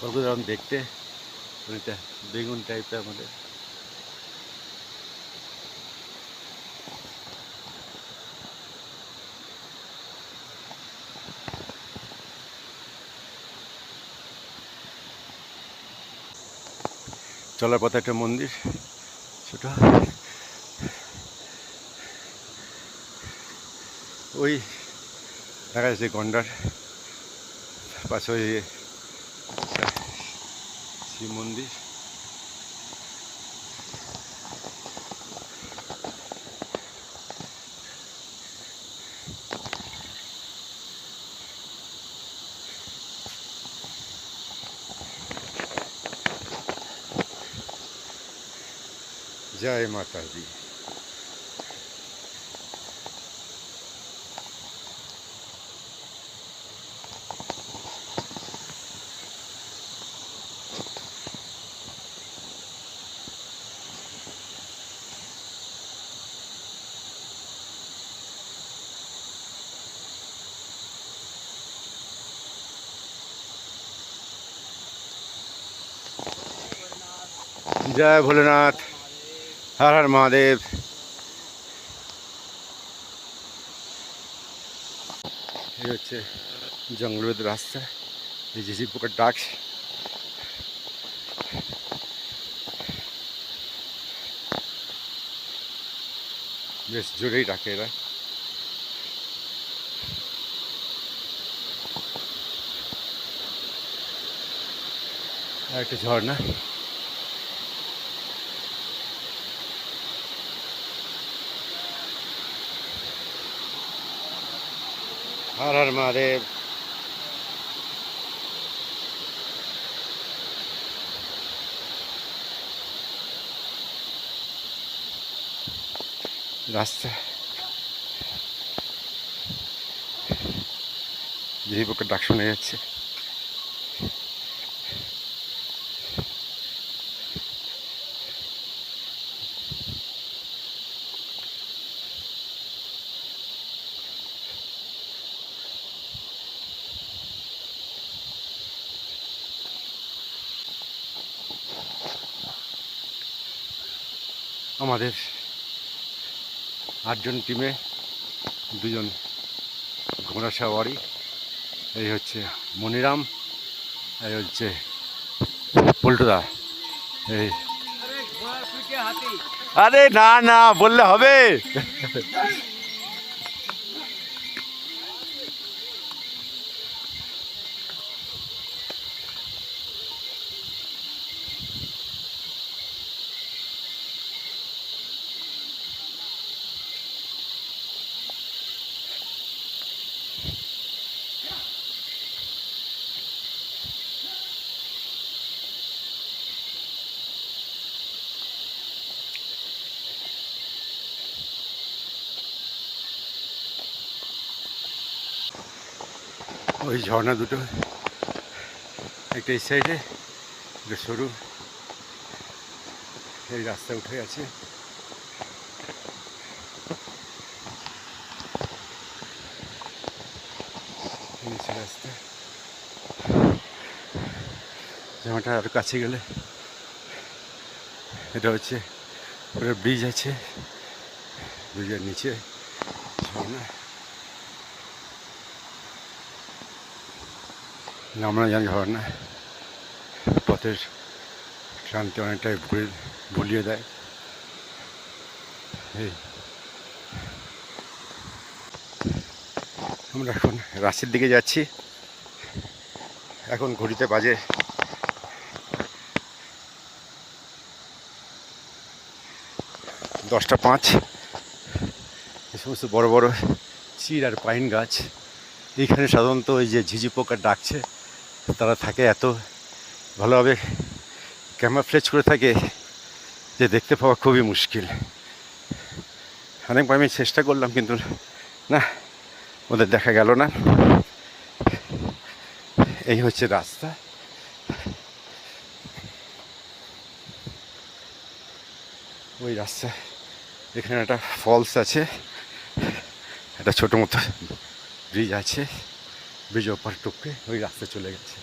স্বর্গদ্বার দেখতে অনেকটা বেগুন টাইপের আমাদের। চলার পথে একটা মন্দির, ছোট। ওই, দেখা যাচ্ছে গন্ডার। পাশে ওই শিব মন্দির জয় মাতা দি জয় ভোলেনাথ, হর হর মহাদেব। এই হচ্ছে জঙ্গলের রাস্তা, এই যে পোকার ডাক। বেশ জোরেই ডাকে এরা। একটা ঝর্ণা। হর হর মহাদেব রাস্তা পক্ষে ডাক শোনা যাচ্ছে আমাদের আটজন টিমে দুজন ঘোড়া সাওয়ারি এই হচ্ছে মনিরাম এই হচ্ছে পল্টুদা এই। আরে না না বললে হবে। ওই ঝর্ণা দুটো। একটা এই সাইডে একটা সরু। এই রাস্তা উঠে আছে। নিচে রাস্তা। জামাটা আরও কাছে গেলে। এটা হচ্ছে পুরো ব্রিজ আছে। ব্রিজের নিচে ঝর্ণা। আমরা জানি হয় না পথের শান্তি অনেকটাই ভুলে ভুলিয়ে দেয়। এই। আমরা এখন রাস্তার দিকে যাচ্ছি। এখন ঘড়িতে বাজে দশটা পাঁচ। এ সমস্ত বড় বড় চির আর পাইন গাছ। এইখানে সাধারণত ওই যে ঝিঝি পোকা ডাকছে। তারা থাকে এত ভালোভাবে ক্যামাফ্লেজ করে থাকে যে দেখতে পাওয়া খুবই মুশকিল। অনেকবার আমি চেষ্টা করলাম কিন্তু না, ওদের দেখা গেল না। এই হচ্ছে রাস্তা। ওই রাস্তা, এখানে একটা ফলস আছে। একটা ছোটো মতো ব্রিজ আছে। বিজয় পার টপকে ওই রাস্তায় চলে গেছে।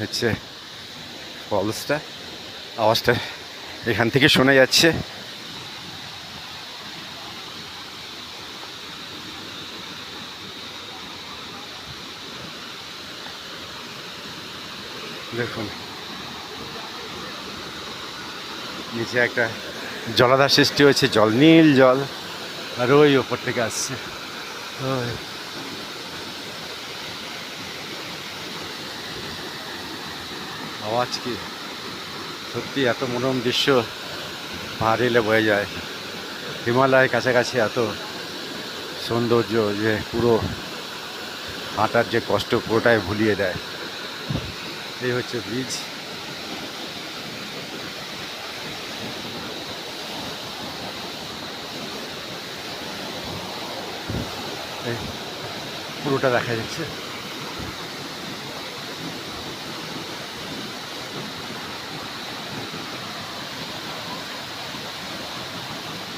হচ্ছে ফলসটা আওয়াজটা এখান থেকে শোনা যাচ্ছে। দেখুন। নিচে একটা জলাধার সৃষ্টি হয়েছে, জল, নীল জল। আর ওই ওপর থেকে আসছে। আওয়াজ কি? সত্যি এত মনোরম দৃশ্য পাহাড় এলে বয়ে যায়। হিমালয়ের কাছাকাছি এত সৌন্দর্য যে পুরো হাঁটার যে কষ্ট পুরোটাই ভুলিয়ে দেয়। এই হচ্ছে ব্রিজ এই পুরোটা দেখা যাচ্ছে।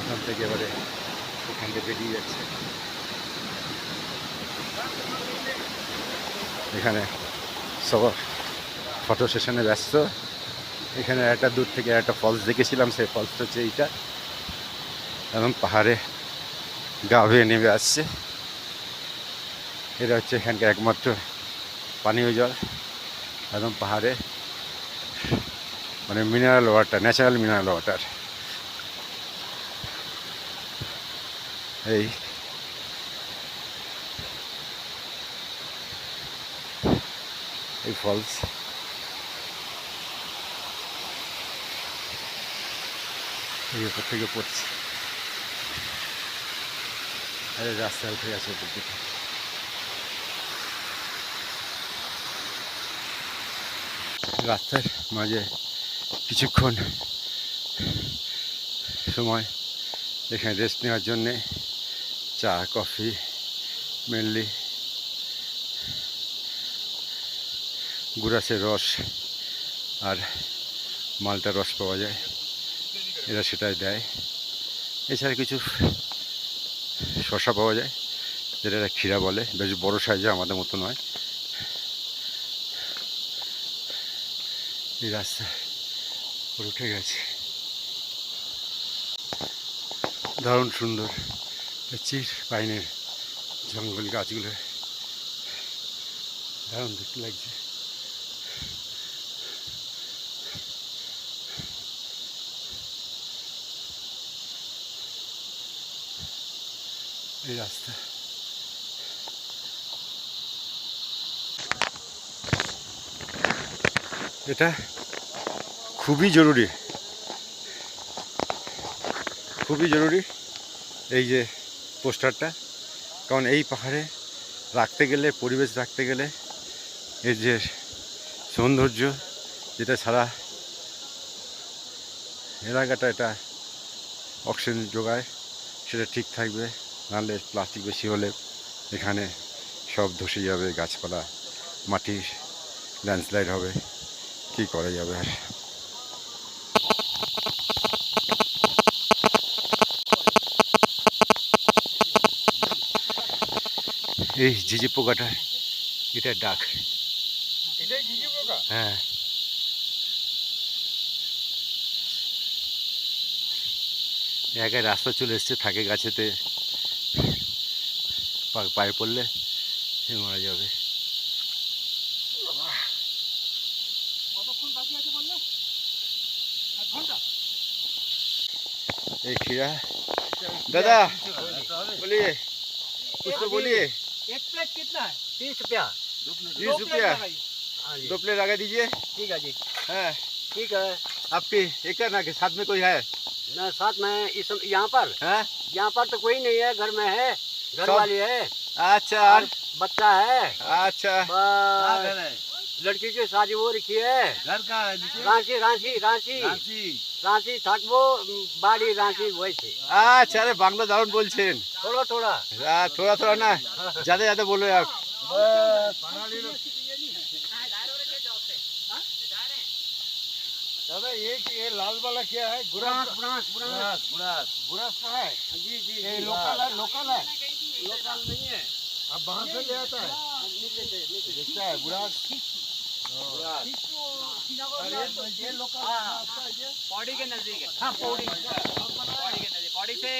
এখান থেকে এবারে এখান থেকে বেরিয়ে যাচ্ছে। এখানে সব ফটো সেশনে ব্যস্ত। এখানে একটা দূর থেকে একটা ফলস দেখেছিলাম, সেই ফলসটা হচ্ছে এইটা। এবং পাহাড়ে গা বেয়ে নেমে আসছে। এটা হচ্ছে এখানকার একমাত্র পানীয় জল। একদম পাহাড়ে মানে mineral water natural mineral water এই। এই ফলস এই উপর থেকে পড়ছে আরে রাস্তা উঠে গেছে উপর দিকে রাস্তার মাঝে কিছুক্ষণ সময় এখানে রেস্ট নেওয়ার জন্যে চা কফি মেনলি গুড়াসের রস আর মালটার রস পাওয়া যায়। এরা সেটাই দেয়। এছাড়া কিছু শশা পাওয়া যায়, যেটা এরা ক্ষীরা বলে। বেশ বড় সাইজে আমাদের মতো নয়। এই রাস্তা উঠে গেছে। দারুণ সুন্দর। চির পাইনের জঙ্গল গাছগুলো। দারুণ দেখতে লাগছে। এই রাস্তা এটা খুবই জরুরি। খুবই জরুরি এই যে পোস্টারটা। কারণ এই পাহাড়ে রাখতে গেলে, পরিবেশ রাখতে গেলে এর যে সৌন্দর্য, যেটা সারা এলাকাটা এটা অক্সিজেন যোগায়, সেটা ঠিক থাকবে। নাহলে প্লাস্টিক বেশি হলে এখানে সব ধসে যাবে গাছপালা মাটি ল্যান্ডস্লাইড হবে। কি করা যাবে আর? এই ঝিঝি পোকাটা এটা ডাক। হ্যাঁ। একাই রাস্তা চলে এসছে থাকে গাছেতে। পায়ে পড়লে সে মারা যাবে কতক্ষণ বাকি আছে বললে এক ঘন্টা এই खीरा दादा बोलिए कुछ तो बोलिए एक प्लेट कितना है तीस रुपया बीस रुपया हाँ जी दो प्लेट लगा दीजिए ठीक है जी हाँ ठीक है आपकी एक ना के साथ में कोई है न साथ में इस यहाँ पर हाँ यहाँ पर तो कोई नहीं है घर में है घर वाली है। अच्छा। और बच्चा है। अच्छा। लड़की की शादी वो रखी है। घर का रांची रांची रांची। रांची। थक बाड़ी रांची वैसे अच्छा अरे बांग्ला दारून बोल थोड़ा थोड़ा। थोड़ा थोड़ा ना ज़्यादा ज़्यादा बोलो आप दादा ये ये लाल वाला क्या है? बुरास बुरास बुरास बुरास बुरास का है? जी जी ये लोकल है लोकल है? लोकल नहीं है। अब बाहर से ले आता है? नीचे से नीचे से। देखता है बुरास ये लोकल हाँ। है? पौड़ी के नज़दीक है। हाँ पौड़ी। पौड़ी के नज़दीक। पौड़ी से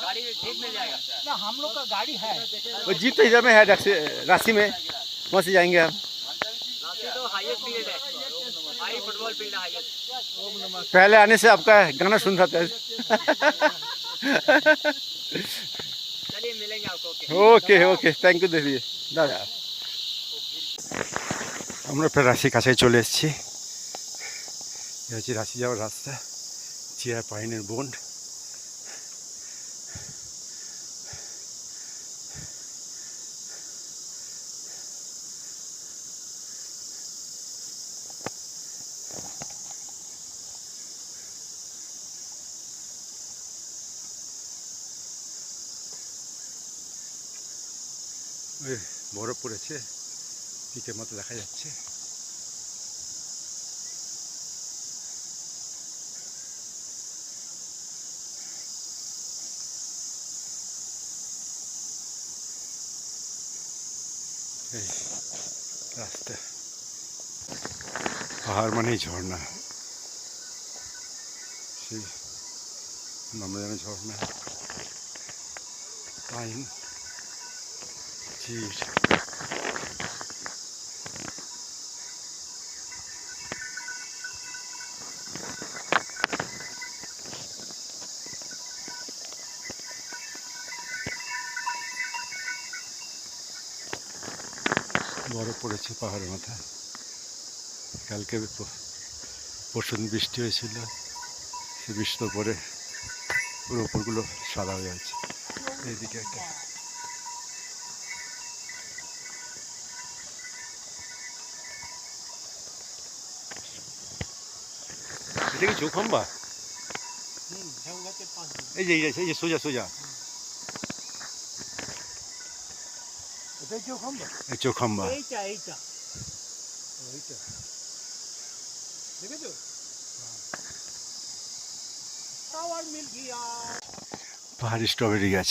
गाड़ी ठीक मिल जाएगा। ना हम लोग का गाड़ी है। वो जीप तो इधर में है राशि राशि में। वहाँ से जाएँगे हम तो हाईएस्ट है। हाई फुटबॉल फील्ड है हाईएस्ट पहले आने से आपका गाना सुन रहा था चलिए मिलेंगे आपको okay okay okay thank you দিদি দাদা আমরা প্রায় রাশির কাছে চলে এসেছি এ হচ্ছে রাশি যাওয়ার রাস্তা চিয়া পাইনের বন ওই বরফ পড়েছে পিকের মতো দেখা যাচ্ছে। এই রাস্তা। পাহাড় মানেই ঝর্ণা। সেই নামে ঝর্ণা। পাইন চিড় বরফ পড়েছে পাহাড়ের মাথায় কালকে পরশু বৃষ্টি হয়েছিল। সে বৃষ্টির পরে পুরো উপরগুলো সাদা হয়ে আছে। এইদিকে একটা দেখেছ খাম্বা এই যে এই যে সোজা সোজা পাহাড়ি স্ট্রবেরি গাছ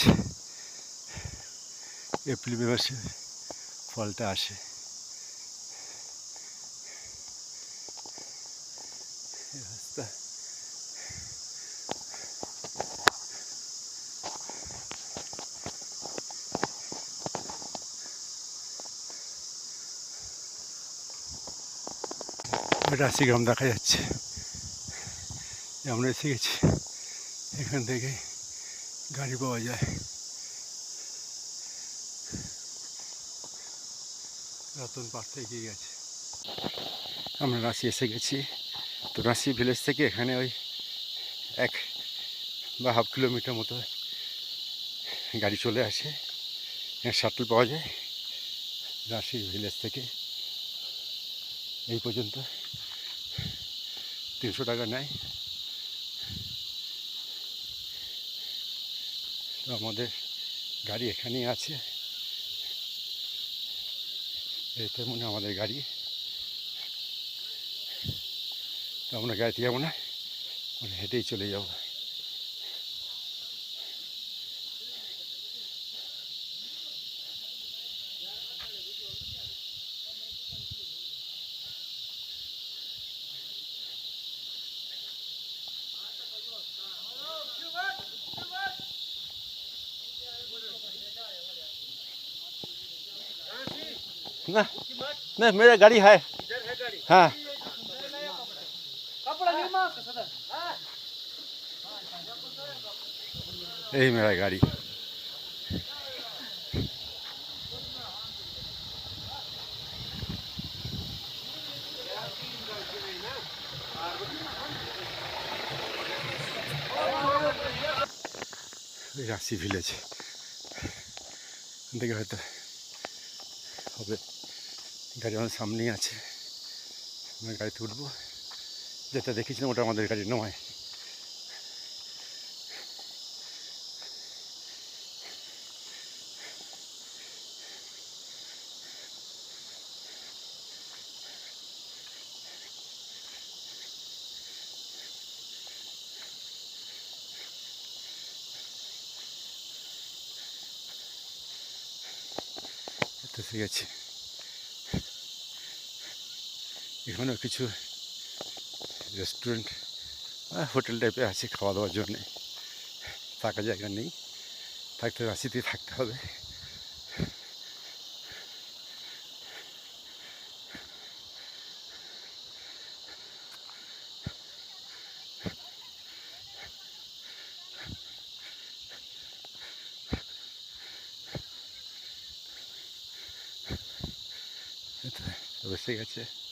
এপ্রিল মাসে ফলটা আসে রাশি গ্রাম দেখা যাচ্ছে। আমরা এসে গেছি। এখান থেকে গাড়ি পাওয়া যায়। রতন পার্ক থেকে গেছে। আমরা রাঁচি এসে গেছি। তো রাশি ভিলেজ থেকে এখানে ওই এক বা হাফ কিলোমিটার মতো গাড়ি চলে আসে। শাটল পাওয়া যায়। রাঁচি ভিলেজ থেকে। এই পর্যন্ত। তিনশো টাকা নেয়। তো আমাদের গাড়ি এখানেই আছে। এটা মনে আমাদের গাড়ি। তো আমরা গাড়িতে যাব না মানে হেঁটেই চলে যাব। না না मेरा गाड़ी है हाँ यही मेरा गाड़ी ওই রাশি ভিলেজ দেখে হয়তো হবে গাড়ি আমাদের সামনেই আছে। আমরা গাড়িতে উঠবো। যেটা দেখেছিলাম ওটা আমাদের গাড়ি নয়। এসে গেছি এখানেও কিছু রেস্টুরেন্ট হোটেল টাইপের আছে খাওয়া দাওয়ার জন্যে। থাকার জায়গা নেই। থাকতে রাঁচিতেই থাকতে হবে। বসে গেছে